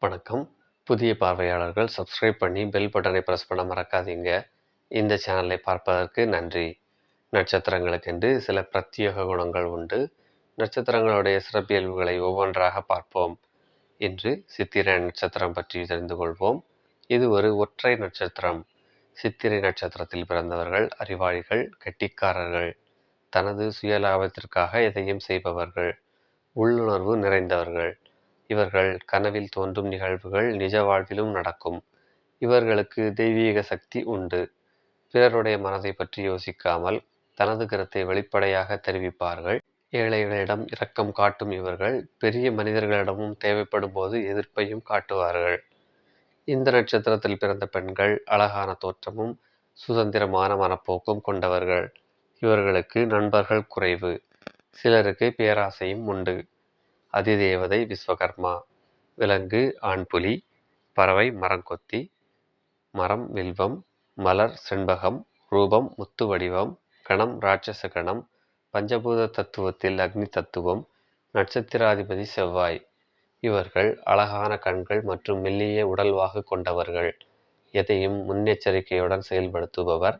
வணக்கம். புதிய பார்வையாளர்கள் சப்ஸ்கிரைப் பண்ணி பெல் பட்டனை ப்ரெஸ் பண்ண மறக்காதீங்க. இந்த சேனலை பார்ப்பதற்கு நன்றி. நட்சத்திரங்களுக்கென்று சில பிரத்யேக குணங்கள் உண்டு. நட்சத்திரங்களுடைய சிறப்பியல்புகளை ஒவ்வொன்றாக பார்ப்போம். இன்று சித்திரை நட்சத்திரம் பற்றி தெரிந்து கொள்வோம். இது ஒரு ஒற்றை நட்சத்திரம். சித்திரை நட்சத்திரத்தில் பிறந்தவர்கள் அறிவாளிகள் கெட்டிக்காரர்கள். தனது சுயலாபத்திற்காக எதையும் செய்பவர்கள். உள்ளுணர்வு நிறைந்தவர்கள். இவர்கள் கனவில் தோன்றும் நிகழ்வுகள் நிஜ வாழ்விலும் நடக்கும். இவர்களுக்கு தெய்வீக சக்தி உண்டு. பிறருடைய மனதை பற்றி யோசிக்காமல் தனது கருத்தை வெளிப்படையாக தெரிவிப்பார்கள். ஏழைகளிடம் இரக்கம் காட்டும் இவர்கள் பெரிய மனிதர்களிடமும் தேவைப்படும் போது எதிர்ப்பையும் காட்டுவார்கள். இந்த நட்சத்திரத்தில் பிறந்த பெண்கள் அழகான தோற்றமும் சுதந்திரமான மனப்போக்கும் கொண்டவர்கள். இவர்களுக்கு நண்பர்கள் குறைவு. சிலருக்கு பேராசையும் உண்டு. அதிதேவதை விஸ்வகர்மா. விலங்கு ஆண்புலி பறவை மரங்கொத்தி மரம் வில்வம் மலர் செண்பகம் ரூபம் முத்து வடிவம் கணம் ராட்சச கணம் பஞ்சபூத தத்துவத்தில் அக்னி தத்துவம் நட்சத்திராதிபதி செவ்வாய். இவர்கள் அழகான கண்கள் மற்றும் மெல்லிய உடல்வாகு கொண்டவர்கள். எதையும் முன்னெச்சரிக்கையுடன் செயல்படுத்துபவர்.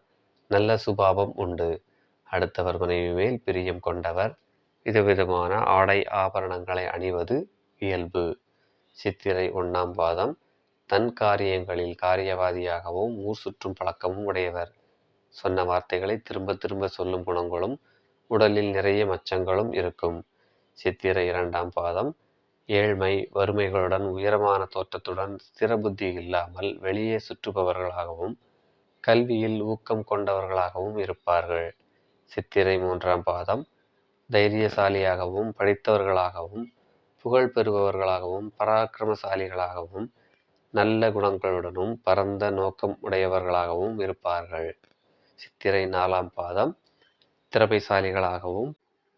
நல்ல சுபாவம் உண்டு. அடுத்தவர் மனைவி மேல் பிரியம் கொண்டவர். விதவிதமான ஆடை ஆபரணங்களை அணிவது இயல்பு. சித்திரை ஒன்றாம் பாதம். தன் காரியங்களில் காரியவாதியாகவும் ஊர் சுற்றும் பழக்கமும் உடையவர். சொன்ன வார்த்தைகளை திரும்ப திரும்ப சொல்லும் குணங்களும் உடலில் நிறைய மச்சங்களும் இருக்கும். சித்திரை இரண்டாம் பாதம். ஏழ்மை வறுமைகளுடன் உயரமான தோற்றத்துடன் ஸ்திர புத்தி இல்லாமல் வெளியே சுற்றுபவர்களாகவும் கல்வியில் ஊக்கம் கொண்டவர்களாகவும் இருப்பார்கள். சித்திரை மூன்றாம் பாதம். தைரியசாலியாகவும் படித்தவர்களாகவும் புகழ் பெறுபவர்களாகவும் பராக்கிரமசாலிகளாகவும் நல்ல குணங்களுடனும் பரந்த நோக்கம் உடையவர்களாகவும் இருப்பார்கள். சித்திரை நாலாம் பாதம் திறமைசாலிகளாகவும்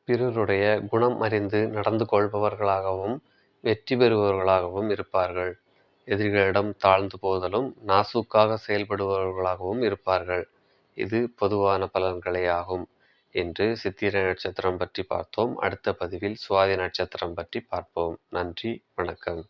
பிறருடைய குணம் அறிந்து நடந்து கொள்பவர்களாகவும் வெற்றி பெறுபவர்களாகவும் இருப்பார்கள். எதிரிகளிடம் தாழ்ந்து போதலும் நாசூக்காக செயல்படுபவர்களாகவும் இருப்பார்கள். இது பொதுவான பலன்களே ஆகும். என்று சித்திரை நட்சத்திரம் பற்றி பார்த்தோம். அடுத்த பதிவில் சுவாதி நட்சத்திரம் பற்றி பார்ப்போம். நன்றி. வணக்கம்.